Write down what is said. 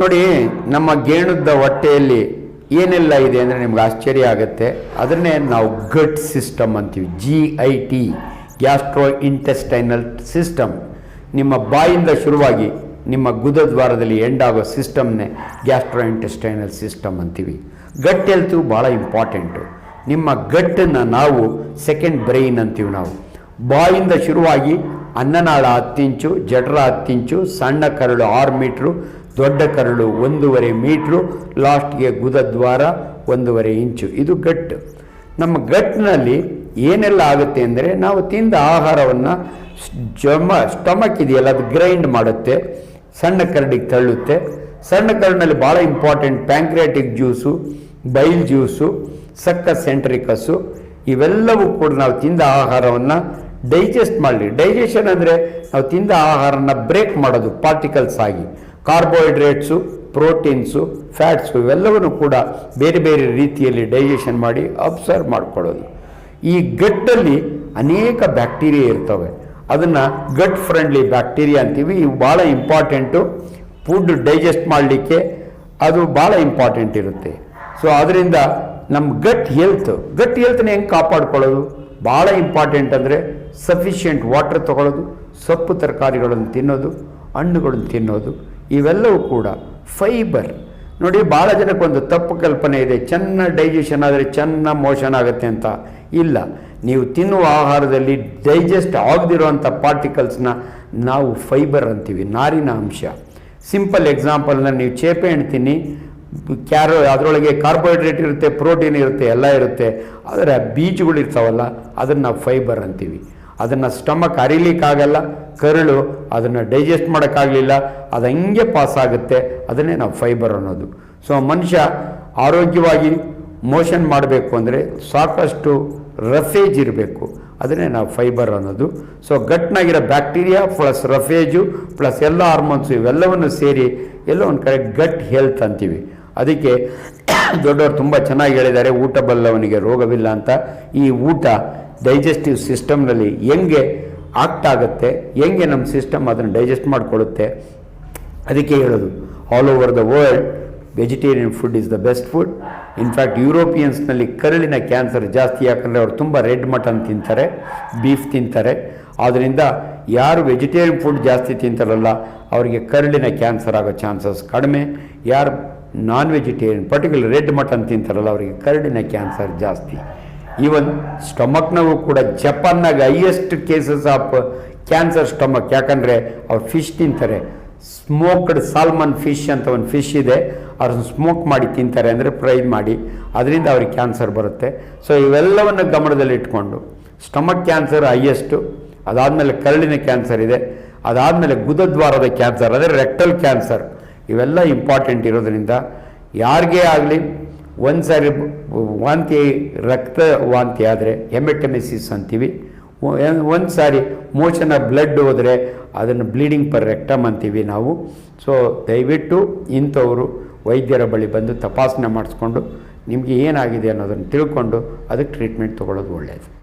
ನೋಡಿ, ನಮ್ಮ ಗೇಣುದ್ದ ಹೊಟ್ಟೆಯಲ್ಲಿ ಏನೆಲ್ಲ ಇದೆ ಅಂದರೆ ನಿಮ್ಗೆ ಆಶ್ಚರ್ಯ ಆಗುತ್ತೆ. ಅದನ್ನೇ ನಾವು ಗಟ್ ಸಿಸ್ಟಮ್ ಅಂತೀವಿ G I T gastro intestinal system ನಿಮ್ಮ ಬಾಯಿಂದ ಶುರುವಾಗಿ ನಿಮ್ಮ ಗುದದ್ವಾರದಲ್ಲಿ ಎಂಡ್ ಆಗೋ ಸಿಸ್ಟಮ್ನೇ ಗ್ಯಾಸ್ಟ್ರೋ ಇಂಟೆಸ್ಟೈನಲ್ ಸಿಸ್ಟಮ್ ಅಂತೀವಿ. ಗಟ್ ಹೆಲ್ತು ಭಾಳ ಇಂಪಾರ್ಟೆಂಟು ನಿಮ್ಮ ಗಟ್ಟನ್ನು ನಾವು ಸೆಕೆಂಡ್ ಬ್ರೈನ್ ಅಂತೀವಿ ನಾವು. ಬಾಯಿಂದ ಶುರುವಾಗಿ ಅನ್ನನಾಳ ಹತ್ತಿಂಚು ಜಠರ ಹತ್ತಿಂಚು ಸಣ್ಣ ಕರಳು ಆರು ಮೀಟ್ರು ದೊಡ್ಡ ಕರಳು ಒಂದೂವರೆ ಮೀಟ್ರು, ಲಾಸ್ಟ್ಗೆ ಗುದದ್ವಾರ ಒಂದೂವರೆ ಇಂಚು. ಇದು ಗಟ್ಟು. ನಮ್ಮ ಗಟ್ನಲ್ಲಿ ಏನೆಲ್ಲ ಆಗುತ್ತೆ ಅಂದರೆ ನಾವು ತಿಂದ ಆಹಾರವನ್ನು ಜಮ, ಸ್ಟಮಕ್ ಇದೆಯಲ್ಲ, ಅದು ಗ್ರೈಂಡ್ ಮಾಡುತ್ತೆ, ಸಣ್ಣ ಕರಡಿಗೆ ತಳ್ಳುತ್ತೆ. ಸಣ್ಣ ಕರಡಿನಲ್ಲಿ ಭಾಳ important pancreatic juice, bile juice, ಸಕ್ಕ ಸೆಂಟ್ರಿಕಸ್ಸು, ಇವೆಲ್ಲವೂ ಕೂಡ ನಾವು ತಿಂದ ಆಹಾರವನ್ನು ಡೈಜೆಸ್ಟ್ ಮಾಡಲಿ. ಡೈಜೆಷನ್ ಅಂದರೆ ನಾವು ತಿಂದ ಆಹಾರನ ಬ್ರೇಕ್ ಮಾಡೋದು, ಪಾರ್ಟಿಕಲ್ಸ್ ಆಗಿ. ಕಾರ್ಬೋಹೈಡ್ರೇಟ್ಸು, ಪ್ರೋಟೀನ್ಸು, ಫ್ಯಾಟ್ಸು ಇವೆಲ್ಲವನ್ನು ಕೂಡ ಬೇರೆ ಬೇರೆ ರೀತಿಯಲ್ಲಿ ಡೈಜೆಷನ್ ಮಾಡಿ ಅಬ್ಸರ್ವ್ ಮಾಡ್ಕೊಳ್ಳೋದು. ಈ ಗಟ್ಟಲ್ಲಿ ಅನೇಕ ಬ್ಯಾಕ್ಟೀರಿಯಾ ಇರ್ತವೆ. ಅದನ್ನು ಗಟ್ ಫ್ರೆಂಡ್ಲಿ ಬ್ಯಾಕ್ಟೀರಿಯಾ ಅಂತೀವಿ. ಇವು ಭಾಳ ಇಂಪಾರ್ಟೆಂಟು. ಫುಡ್ ಡೈಜೆಸ್ಟ್ ಮಾಡಲಿಕ್ಕೆ ಅದು ಭಾಳ ಇಂಪಾರ್ಟೆಂಟ್ ಇರುತ್ತೆ. ಸೊ ಅದರಿಂದ ನಮ್ಮ ಗಟ್ ಹೆಲ್ತ್, ಗಟ್ ಹೆಲ್ತ್ನ ಹೆಂಗೆ ಕಾಪಾಡ್ಕೊಳ್ಳೋದು? ಭಾಳ ಇಂಪಾರ್ಟೆಂಟ್ ಅಂದರೆ ಸಫಿಷಿಯೆಂಟ್ ವಾಟರ್ ತಗೊಳ್ಳೋದು, ಸೊಪ್ಪು ತರಕಾರಿಗಳನ್ನು ತಿನ್ನೋದು, ಹಣ್ಣುಗಳನ್ನು ತಿನ್ನೋದು ಇವೆಲ್ಲವೂ ಕೂಡ ಫೈಬರ್. ನೋಡಿ ಭಾಳ ಜನಕ್ಕೊಂದು ತಪ್ಪು ಕಲ್ಪನೆ ಇದೆ. ಚೆನ್ನ ಡೈಜೆಷನ್ ಆದರೆ ಚೆನ್ನ ಮೋಷನ್ ಆಗುತ್ತೆ ಅಂತ. ಇಲ್ಲ. ನೀವು ತಿನ್ನುವ ಆಹಾರದಲ್ಲಿ ಡೈಜೆಸ್ಟ್ ಆಗದಿರುವಂಥ ಪಾರ್ಟಿಕಲ್ಸ್ನ ನಾವು ಫೈಬರ್ ಅಂತೀವಿ, ನಾರಿನ ಅಂಶ. ಸಿಂಪಲ್ ಎಕ್ಸಾಂಪಲ್ನ ನೀವು ಚೇಪೆ ತಿನ್ನಿ ಕ್ಯಾರೋ, ಅದರೊಳಗೆ ಕಾರ್ಬೋಹೈಡ್ರೇಟ್ ಇರುತ್ತೆ ಪ್ರೋಟೀನ್ ಇರುತ್ತೆ, ಎಲ್ಲ ಇರುತ್ತೆ. ಆದರೆ ಬೀಜಗಳು ಇರ್ತಾವಲ್ಲ, ಅದನ್ನು ನಾವು ಫೈಬರ್ ಅಂತೀವಿ. ಅದನ್ನು ಸ್ಟಮಕ್ ಅರಿಲಿಕ್ಕಾಗಲ್ಲ, ಕರುಳು ಅದನ್ನು ಡೈಜೆಸ್ಟ್ ಮಾಡೋಕ್ಕಾಗಲಿಲ್ಲ, ಅದು ಹಂಗೆ ಪಾಸ್ ಆಗುತ್ತೆ. ಅದನ್ನೇ ನಾವು ಫೈಬರ್ ಅನ್ನೋದು. ಸೊ ಮನುಷ್ಯ ಆರೋಗ್ಯವಾಗಿ ಮೋಷನ್ ಮಾಡಬೇಕು ಅಂದರೆ ಸಾಕಷ್ಟು ರಫೇಜ್ ಇರಬೇಕು. ಅದನ್ನೇ ನಾವು ಫೈಬರ್ ಅನ್ನೋದು. ಸೊ ಗಟ್ಟನಾಗಿರೋ ಬ್ಯಾಕ್ಟೀರಿಯಾ ಪ್ಲಸ್ ರಫೇಜು ಪ್ಲಸ್ ಎಲ್ಲ ಹಾರ್ಮೋನ್ಸು ಇವೆಲ್ಲವನ್ನು ಸೇರಿ ಎಲ್ಲ ಒಂದು ಕಡೆ ಗಟ್ ಹೆಲ್ತ್ ಅಂತೀವಿ. ಅದಕ್ಕೆ ದೊಡ್ಡವರು ತುಂಬ ಚೆನ್ನಾಗಿ ಹೇಳಿದ್ದಾರೆ, ಊಟ ಬಲ್ಲವನಿಗೆ ರೋಗವಿಲ್ಲ ಅಂತ. ಈ ಊಟ ಡೈಜೆಸ್ಟಿವ್ ಸಿಸ್ಟಮ್ನಲ್ಲಿ ಹೆಂಗೆ ಆಕ್ಟ್ ಆಗುತ್ತೆ, ಹೆಂಗೆ ನಮ್ಮ ಸಿಸ್ಟಮ್ ಅದನ್ನು ಡೈಜೆಸ್ಟ್ ಮಾಡಿಕೊಳ್ಳುತ್ತೆ, ಅದಕ್ಕೆ ಹೇಳೋದು. All over the world vegetarian food is the best food in fact ಯುರೋಪಿಯನ್ಸ್ನಲ್ಲಿ ಕರಳಿನ ಕ್ಯಾನ್ಸರ್ ಜಾಸ್ತಿ, ಯಾಕಂದರೆ ಅವರು ತುಂಬ ರೆಡ್ ಮಟನ್ ತಿಂತಾರೆ ಬೀಫ್ ತಿಂತಾರೆ. ಆದ್ದರಿಂದ ಯಾರು ವೆಜಿಟೇರಿಯನ್ ಫುಡ್ ಜಾಸ್ತಿ ತಿಂತಾರಲ್ಲ, ಅವರಿಗೆ ಕರಳಿನ ಕ್ಯಾನ್ಸರ್ ಆಗೋ ಚಾನ್ಸಸ್ ಕಡಿಮೆ. ಯಾರು non vegetarian particular red mutton ತಿಂತಾರಲ್ಲ, ಅವರಿಗೆ ಕರಳಿನ ಕ್ಯಾನ್ಸರ್ ಜಾಸ್ತಿ. ಈವನ್ ಸ್ಟಮಕ್ನಾಗೂ ಕೂಡ ಜಪಾನ್ನಾಗ highest cases of cancer stomach ಯಾಕಂದರೆ ಅವ್ರು ಫಿಶ್ ತಿಂತಾರೆ. ಸ್ಮೋಕ್ಡ್ ಸಾಲ್ಮನ್ ಫಿಶ್ ಅಂತ ಒಂದು ಫಿಶ್ ಇದೆ. ಅವ್ರನ್ನ ಸ್ಮೋಕ್ ಮಾಡಿ ತಿಂತಾರೆ ಅಂದರೆ ಫ್ರೈ ಮಾಡಿ. ಅದರಿಂದ ಅವ್ರಿಗೆ ಕ್ಯಾನ್ಸರ್ ಬರುತ್ತೆ. ಸೊ ಇವೆಲ್ಲವನ್ನು ಗಮನದಲ್ಲಿಟ್ಕೊಂಡು ಸ್ಟಮಕ್ ಕ್ಯಾನ್ಸರ್ ಹೈಯೆಸ್ಟು ಅದಾದಮೇಲೆ ಕರಳಿನ ಕ್ಯಾನ್ಸರ್ ಇದೆ. ಅದಾದಮೇಲೆ ಗುದದ್ವಾರದ ಕ್ಯಾನ್ಸರ್ ಅಂದರೆ ರೆಕ್ಟಲ್ ಕ್ಯಾನ್ಸರ್ ಇವೆಲ್ಲ ಇಂಪಾರ್ಟೆಂಟ್ ಇರೋದರಿಂದ, ಯಾರಿಗೇ ಆಗಲಿ ಒಂದು ಸಾರಿ ವಾಂತಿ, ರಕ್ತ ವಾಂತಿ ಆದರೆ ಹೆಮೆಟಮೆಸಿಸ್ ಅಂತೀವಿ. ಒಂದು ಸಾರಿ ಮೋಷನ ಬ್ಲಡ್ ಹೋದರೆ ಅದನ್ನು ಬ್ಲೀಡಿಂಗ್ ಪರ್ ರೆಕ್ಟಮ್ ಅಂತೀವಿ ನಾವು. ಸೊ, ದಯವಿಟ್ಟು ಇಂಥವರು ವೈದ್ಯರ ಬಳಿ ಬಂದು ತಪಾಸಣೆ ಮಾಡಿಸ್ಕೊಂಡು ನಿಮಗೆ ಏನಾಗಿದೆ ಅನ್ನೋದನ್ನು ತಿಳ್ಕೊಂಡು ಅದಕ್ಕೆ ಟ್ರೀಟ್ಮೆಂಟ್ ತೊಗೊಳ್ಳೋದು ಒಳ್ಳೆಯದು